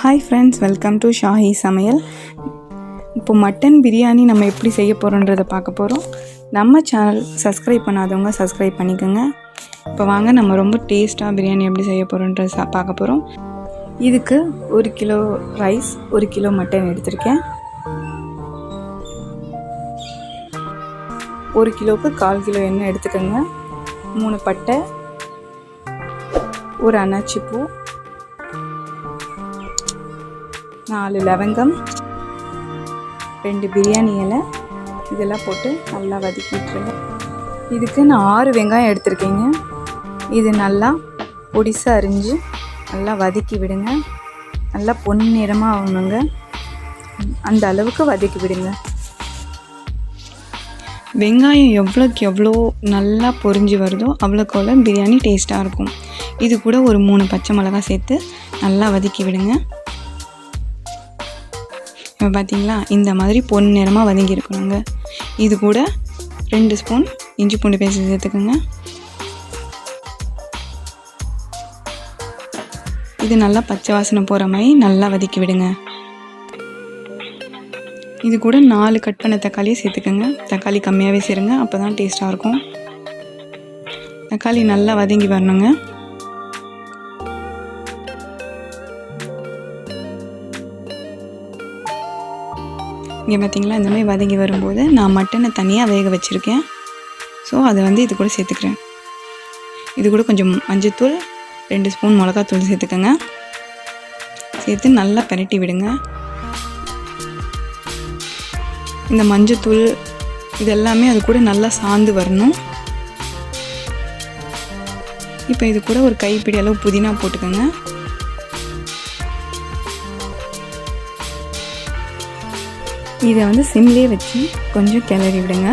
Hi friends welcome to Shahi சமையல் இப்போ mutton biryani நம்ம எப்படி செய்ய போகிறோன்றதை பார்க்க போகிறோம் நம்ம சேனல் சப்ஸ்கிரைப் பண்ணாதவங்க சப்ஸ்கிரைப் பண்ணிக்கோங்க. இப்போ வாங்க நம்ம ரொம்ப டேஸ்ட்டாக பிரியாணி எப்படி செய்ய போகிறோன்றத சா பார்க்க போகிறோம் இதுக்கு ஒரு கிலோ ரைஸ் ஒரு கிலோ மட்டன் எடுத்திருக்கேன். ஒரு கிலோவுக்கு கால் கிலோ எண்ணெய் எடுத்துக்கோங்க. மூணு பட்டை ஒரு அன்னாச்சி நாலு லவங்கம் ரெண்டு பிரியாணி இலை இதெல்லாம் போட்டு நல்லா வதக்கிட்டுருங்க இதுக்கு நான் ஆறு வெங்காயம் எடுத்திருக்கேங்க. இது நல்லா பொடிசாக அரிஞ்சு நல்லா வதக்கி விடுங்க. நல்லா பொன்னிறமாக ஆகணுங்க. அந்த அளவுக்கு வதக்கி விடுங்க. வெங்காயம் எவ்வளோக்கு எவ்வளோ நல்லா பொரிஞ்சு வருதோ அவ்வளோக்கு அவ்வளோ பிரியாணி டேஸ்ட்டாக இருக்கும். இது கூட ஒரு மூணு பச்சை மிளகாய் சேர்த்து நல்லா வதக்கி விடுங்க. பார்த்தீங்களா இந்த மாதிரி பொன் நிறமாக வதங்கியிருக்கணுங்க இது கூட ரெண்டு ஸ்பூன் இஞ்சி பூண்டு பேஸ்ட் சேர்த்துக்கோங்க. இது நல்லா பச்சை வாசனை போகிற மாதிரி நல்லா வதக்கி விடுங்க. இது கூட நாலு கட் பண்ண தக்காளியை சேர்த்துக்கோங்க. தக்காளி கம்மியாகவே சேருங்க அப்போ தான் டேஸ்ட்டாக இருக்கும். தக்காளி நல்லா வதங்கி வரணுங்க. இங்கே பார்த்தீங்களா இந்த மாதிரி வதங்கி வரும்போது நான் மட்டனை தனியாக வேக வச்சுருக்கேன். ஸோ அதை வந்து இது கூட சேர்த்துக்கிறேன். இது கூட கொஞ்சம் மஞ்சத்தூள் ரெண்டு ஸ்பூன் மிளகாத்தூள் சேர்த்துக்கோங்க. சேர்த்து நல்லா பரட்டி விடுங்க. இந்த மஞ்சத்தூள் இது எல்லாமே அது கூட நல்லா சாந்து வரணும். இப்போ இது கூட ஒரு கைப்பிடி அளவு புதினா போட்டுக்கோங்க. இதை வந்து சிம்லேயே வச்சு கொஞ்சம் கிளறி விடுங்க.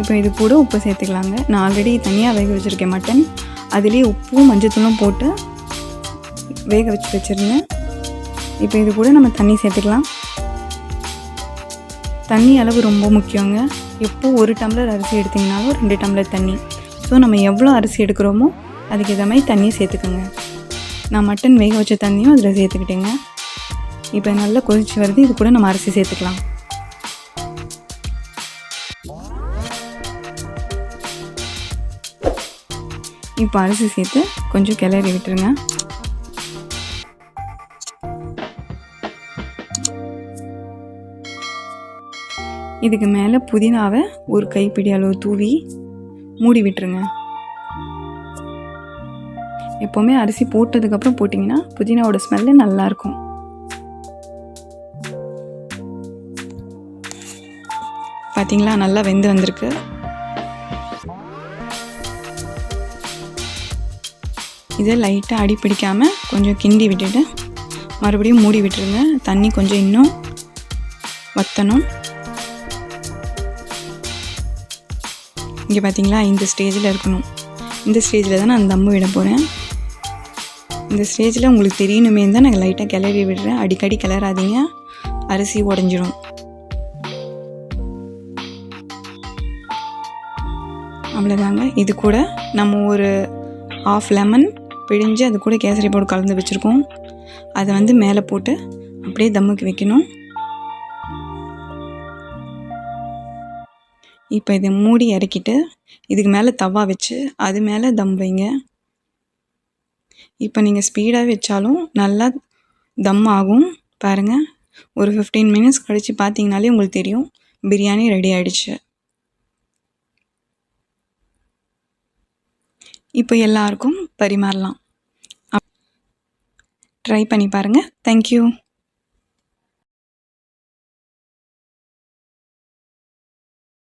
இப்போ இது கூட உப்பு சேர்த்துக்கலாங்க. நான் ஆல்ரெடி தனியாக வேக வச்சுருக்கேன் மட்டன் அதுலேயே உப்பும் மஞ்சத்தூளும் போட்டு வேக வச்சு வச்சுருந்தேன் இப்போ இது கூட நம்ம தண்ணி சேர்த்துக்கலாம். தண்ணி அளவு ரொம்ப முக்கியங்க. எப்போ ஒரு டம்ளர் அரிசி எடுத்திங்கனாலும் ரெண்டு டம்ளர் தண்ணி. ஸோ நம்ம எவ்வளோ அரிசி எடுக்கிறோமோ அதுக்கு மாதிரி தண்ணி சேர்த்துக்கோங்க. நான் மட்டன் வேக வச்ச தண்ணியும் அதில் சேர்த்துக்கிட்டேங்க. இப்போ நல்லா கொதிச்சு வருது இது கூட நம்ம அரிசி சேர்த்துக்கலாம். இப்போ அரிசி சேர்த்து கொஞ்சம் கிளறி விட்டுருங்க. இதுக்கு மேலே புதினாவை ஒரு கைப்பிடி அளவு தூவி மூடி விட்டுருங்க. எப்போவுமே அரிசி போட்டதுக்கப்புறம் போட்டிங்கன்னா புதினாவோட ஸ்மெல்லு நல்லாயிருக்கும். பார்த்தீங்களா நல்லா வெந்து வந்திருக்கு. இதை லைட்டாக அடி பிடிக்காமல் கொஞ்சம் கிண்டி விட்டுட்டு மறுபடியும் மூடி விட்டுருங்க. தண்ணி கொஞ்சம் இன்னும் வற்றணும் இங்கே பார்த்தீங்களா இந்த ஸ்டேஜில் இருக்கணும். இந்த ஸ்டேஜில் தான் நான் தம்மு விட போகிறேன் இந்த ஸ்டேஜில் உங்களுக்கு தெரியணுமே தான் நாங்கள் லைட்டாக கிளறி விடுறேன். அடிக்கடி கிளறாதீங்க. அரிசி உடஞ்சிரும். அவ்வளோதாங்க இது கூட நம்ம ஒரு ஆஃப் லெமன் பிழிஞ்சு அது கூட கேசரி போட்டு கலந்து வச்சுருக்கோம். அதை வந்து மேலே போட்டு அப்படியே தம்முக்கு வைக்கணும். இப்போ இதை மூடி இறக்கிட்டு இதுக்கு மேலே தவா வச்சு அது மேலே தம் வைங்க. இப்போ நீங்கள் ஸ்பீடாக வச்சாலும் நல்லா தம் ஆகும். பாருங்கள் ஒரு ஃபிஃப்டீன் மினிட்ஸ் கழித்து பார்த்தீங்கனாலே உங்களுக்கு தெரியும். பிரியாணி ரெடி ஆகிடுச்சு இப்போ எல்லாருக்கும் பரிமாறலாம். ட்ரை பண்ணி பாருங்கள் தேங்க்யூ